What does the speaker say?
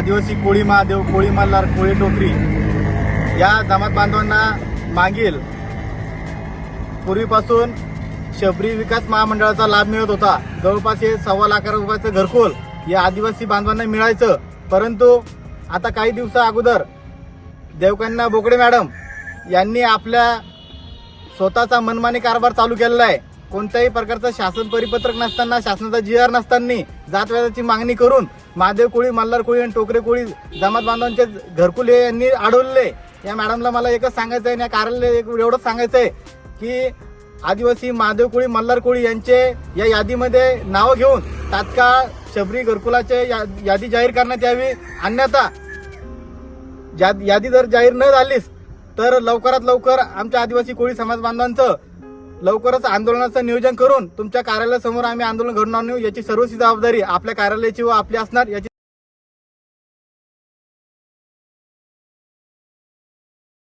आदिवासी कोळी महादेव कोळी मल्हार कोळी टोकरी या जमात बांधवांना मागील पूर्वीपासून शबरी विकास महामंडळाचा लाभ मिळत होता. जवळपास हे सव्वा लाख रुपयाचं घरकुल या आदिवासी बांधवांना मिळायचं. परंतु आता काही दिवसा अगोदर देवकन्या बोकडे मॅडम यांनी आपल्या स्वतःचा मनमानी कारभार चालू केलेला आहे. कोणत्याही प्रकारचं शासन परिपत्रक नसताना शासनाचा जी आर नसताना जातव्याची मागणी करून महादेव कोळी मल्हार कोळी आणि टोकरे कोळी जमात बांधवांचे घरकुल हे यांनी अडवले या मॅडमला मला एकच सांगायचं आहे आणि या कार्यालय एवढंच सांगायचं आहे की आदिवासी महादेव कोळी मल्हार कोळी यांचे या यादीमध्ये नावं घेऊन तात्काळ शबरी घरकुलाचे या- यादी जाहीर करण्यात यावी. अन्यथा यादी जर जाहीर न झालीच तर लवकरात लवकर आमच्या आदिवासी कोळी समाज बांधवांचं लवकरच आंदोलनाचं नियोजन करून तुमच्या कार्यालयासमोर आम्ही आंदोलन घडून आणू याची सर्वस्वी जबाबदारी आपल्या कार्यालयाची व आपली असणार याची